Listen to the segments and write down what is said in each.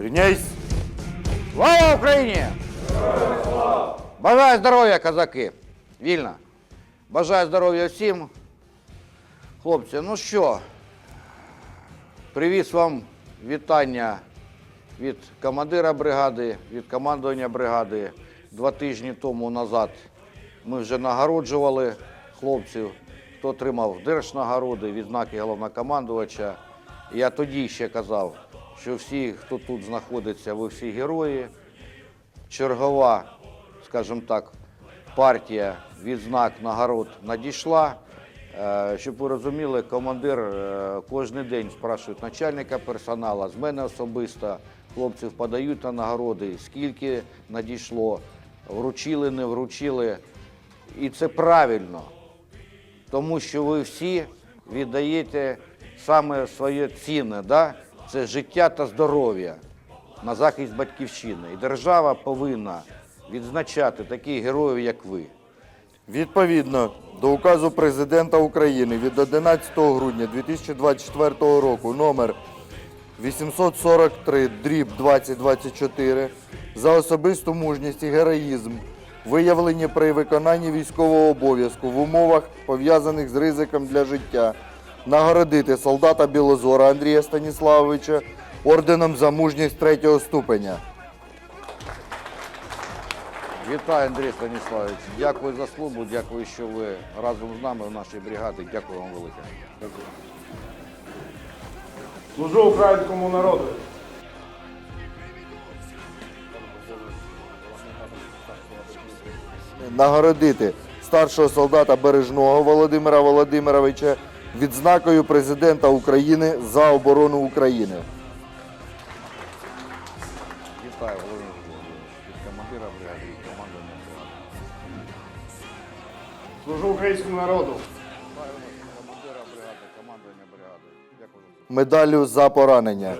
Рівняйсь! Слава Україні! Бажаю здоров'я, козаки! Вільно! Бажаю здоров'я всім. Хлопці, ну що, привіз вам вітання від командира бригади, від командування бригади. Два тижні тому назад ми вже нагороджували хлопців, хто отримав держнагороди, відзнаки головнокомандувача. Я тоді ще казав, що всі, хто тут знаходиться, ви всі герої. Чергова, скажімо так, партія відзнак нагород надійшла. Е, Щоб ви розуміли, командир е, кожен день спрашує начальника персоналу, з мене особисто, хлопців подають на нагороди, скільки надійшло, вручили, не вручили. І це правильно, тому що ви всі віддаєте саме своє цінне, да? Це життя та здоров'я на захист батьківщини. І держава повинна відзначати таких героїв, як ви. Відповідно до указу президента України від 11 грудня 2024 року номер 843 дріб 2024 за особисту мужність і героїзм, виявлені при виконанні військового обов'язку в умовах, пов'язаних з ризиком для життя, нагородити солдата Білозора Андрія Станіславовича орденом за мужність третього ступеня. Вітаю, Андрій Станіславович. Дякую за службу, дякую, що ви разом з нами в нашій бригаді. Дякую вам велике. Служу українському народу. нагородити старшого солдата Бережного Володимира Володимировича відзнакою президента України за оборону України. Вітаю, від командира командування бригади. Служу українському народу. Командира бригади, командування бригади. Дякую за. Медаллю за поранення.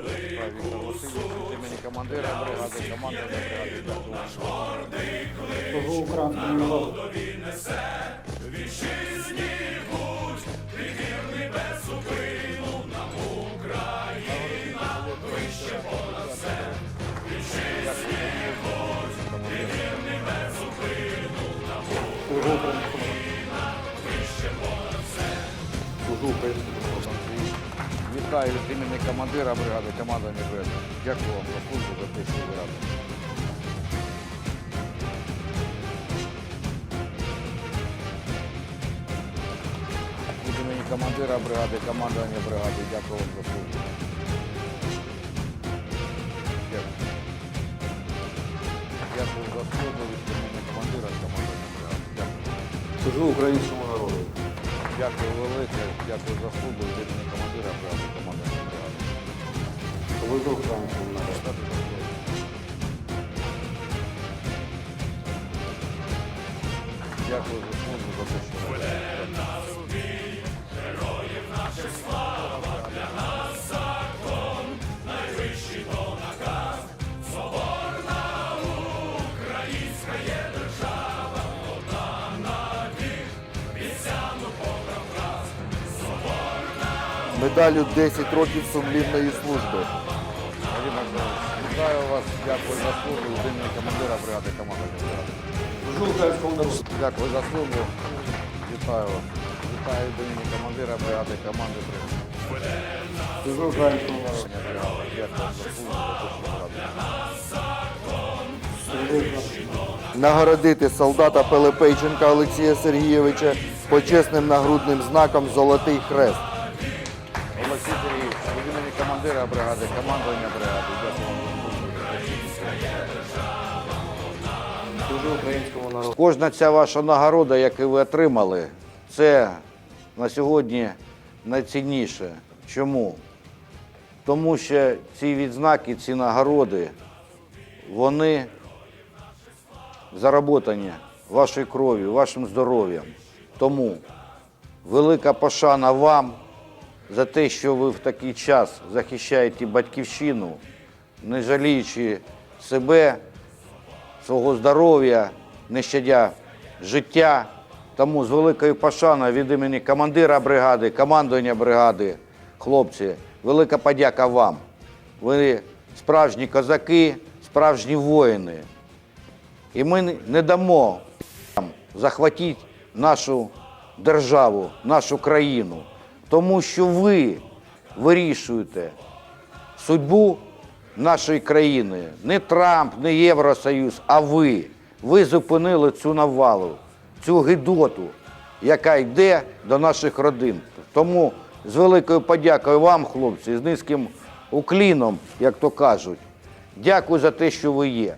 Імені командира бригади, командування бригади. Служу українському народу. Служу українському. Вітаю від імені командира бригади, командування бригади. Дякую вам за службу, за те, що ви разом. Від імені командира бригади, командування бригади. Дякую вам за службу. Дякую. Дякую за службу Служу українському народу. Дякую велике, дякую за службу від імені командира бригади, команда бригади. Служу українському народу. Дякую за службу, за те, що Медаллю 10 років сумлінної служби. Вадим Вітаю вас, дякую за службу від імені командира бригади, народу. Дякую за службу. Вітаю вас. Вітаю від імені командира бригади, команди. Нагородити солдата Пелепейченка Олексія Сергійовича почесним нагрудним знаком Золотий Хрест. Імені командира бригади, командування бригади. Дякую вам. Служу українському народу. Кожна ця ваша нагорода, яку ви отримали, це на сьогодні найцінніше. Чому? Тому що ці відзнаки, ці нагороди, вони заработані вашою кров'ю, вашим здоров'ям. Тому велика пошана вам за те, що ви в такий час захищаєте батьківщину, не жаліючи себе, свого здоров'я, не щадя життя. Тому з великою пошаною від імені командира бригади, командування бригади, хлопці, велика подяка вам. Ви справжні козаки, справжні воїни. І ми не дамо захватити нашу державу, нашу країну, тому що ви вирішуєте судьбу нашої країни. Не Трамп, не Євросоюз, а ви. Ви зупинили цю навалу, цю гидоту, яка йде до наших родин. Тому з великою подякою вам, хлопці, з низьким укліном, як то кажуть. Дякую за те, що ви є.